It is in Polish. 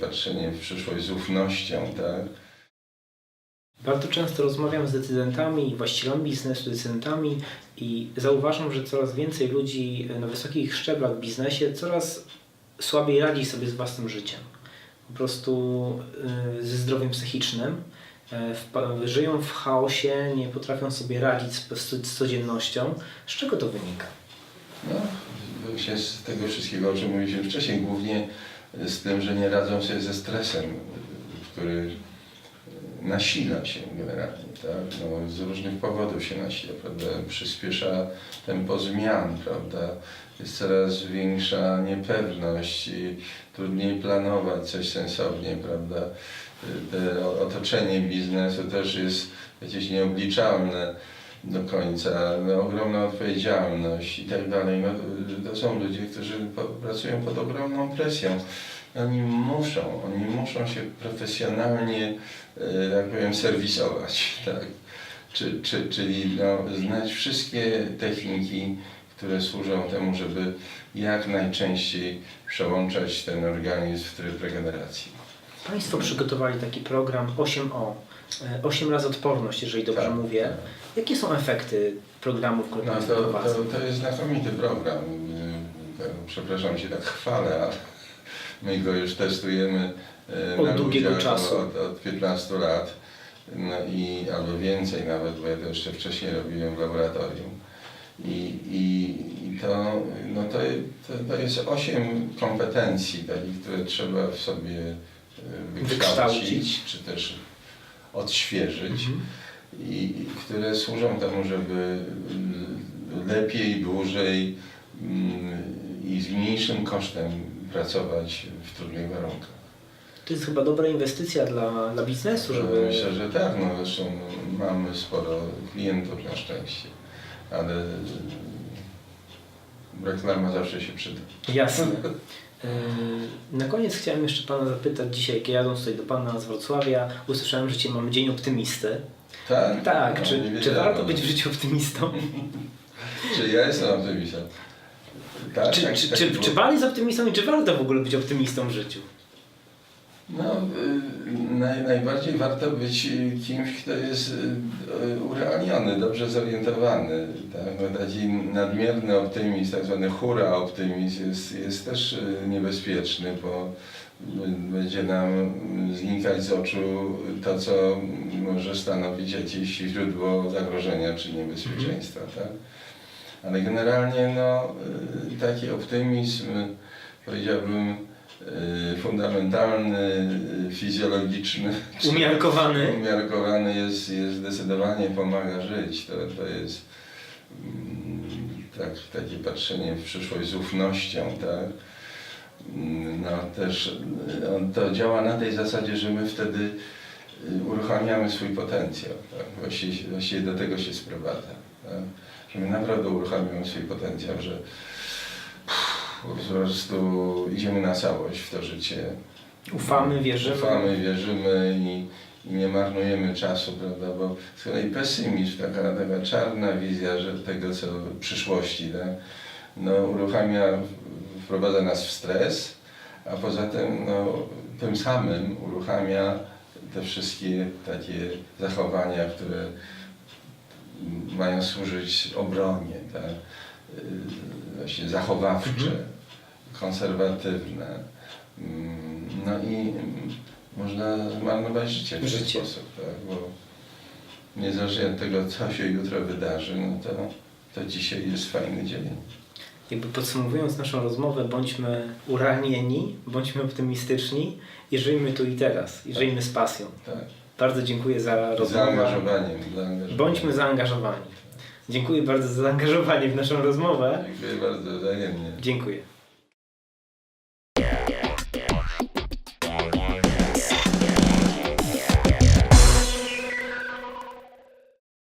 patrzenie w przyszłość z ufnością, tak? Bardzo często rozmawiam z decydentami właścicielami biznesu, decydentami i zauważam, że coraz więcej ludzi na wysokich szczeblach w biznesie coraz słabiej radzi sobie z własnym życiem. Po prostu y, ze zdrowiem psychicznym. Wpa- Żyją w chaosie, nie potrafią sobie radzić z, codziennością. Z czego to wynika? No, właśnie z tego wszystkiego, o czym mówiliśmy wcześniej, głównie z tym, że nie radzą sobie ze stresem, który nasila się generalnie, tak? No, z różnych powodów się nasila, prawda? Przyspiesza tempo zmian, prawda? Jest coraz większa niepewność i trudniej planować coś sensownie, prawda? Te otoczenie biznesu też jest jakieś nieobliczalne do końca, ogromna odpowiedzialność i tak dalej. No, to są ludzie, którzy pracują pod ogromną presją. Oni muszą, oni muszą się profesjonalnie, e, tak powiem, serwisować, tak? Czy, czy, czyli no, znać wszystkie techniki, które służą temu, żeby jak najczęściej przełączać ten organizm w tryb regeneracji. Państwo przygotowali taki program 8O. 8 razy odporność, jeżeli dobrze Tak, mówię. tak. Jakie są efekty programów, które No Państwo to, prowadzą? to, to jest znakomity program. Tak, Przepraszam się tak chwalę, ale my go już testujemy y, Od na długiego czasu. Od, od 15 lat no i albo więcej nawet, bo ja to jeszcze wcześniej robiłem w laboratorium. I, i, i to, no to, to, to jest 8 kompetencji takich, które trzeba w sobie wykształcić, Wykształcić. czy też odświeżyć Mhm. i które służą temu, żeby lepiej, dłużej mm, i z mniejszym kosztem pracować w trudnych warunkach. To jest chyba dobra inwestycja dla, dla biznesu, żeby... Myślę, że tak, no zresztą mamy sporo klientów na szczęście, ale y, reklama zawsze się przyda. Jasne. Yy, Na koniec chciałem jeszcze Pana zapytać dzisiaj, jak jadąc tutaj do Pana z Wrocławia, usłyszałem, że dzisiaj mamy Dzień Optymisty. Tak? Tak, No, czy, czy warto być w życiu optymistą? Czy ja jestem optymistą? Tak, Czy, tak, czy, tak czy, czy Pan jest optymistą i czy warto w ogóle być optymistą w życiu? No, y, naj, najbardziej warto być y, kimś, kto jest y, urealniony, dobrze zorientowany. Tak? Taki nadmierny optymizm, tak zwany hura optymizm jest, jest też niebezpieczny, bo będzie nam znikać z oczu to, co może stanowić jakieś źródło zagrożenia czy niebezpieczeństwa. Tak? Ale generalnie no, taki optymizm, powiedziałbym, fundamentalny, y, fizjologiczny, Umiarkowany. umiarkowany jest, jest zdecydowanie pomaga żyć. To, to jest mm, tak, takie patrzenie w przyszłość z ufnością, tak? Mm, No też y, to działa na tej zasadzie, że my wtedy y, uruchamiamy swój potencjał. Tak? Właściwie, właściwie do tego się sprowadza. Tak? Że my naprawdę uruchamiamy swój potencjał, że po prostu idziemy na całość w to życie. Ufamy, wierzymy. Ufamy, wierzymy i, i nie marnujemy czasu, prawda? Bo z kolei pesymizm, taka, taka czarna wizja że tego, co w przyszłości, tak? no, uruchamia, wprowadza nas w stres, a poza tym no, tym samym uruchamia te wszystkie takie zachowania, które mają służyć obronie, tak? Właśnie zachowawcze, Mhm. konserwatywne. Mm, No i mm, można zmarnować życie w ten sposób, tak? bo niezależnie od tego, co się jutro wydarzy, no to, to dzisiaj jest fajny dzień. Jakby podsumowując naszą rozmowę, bądźmy urealnieni, bądźmy optymistyczni i żyjmy tu i teraz. I żyjmy z pasją. Tak. Bardzo dziękuję za rozmowę. Zaangażowaniem, zaangażowaniem. Bądźmy zaangażowani. Dziękuję bardzo za zaangażowanie w naszą rozmowę. Dziękuję bardzo, wzajemnie. Dziękuję.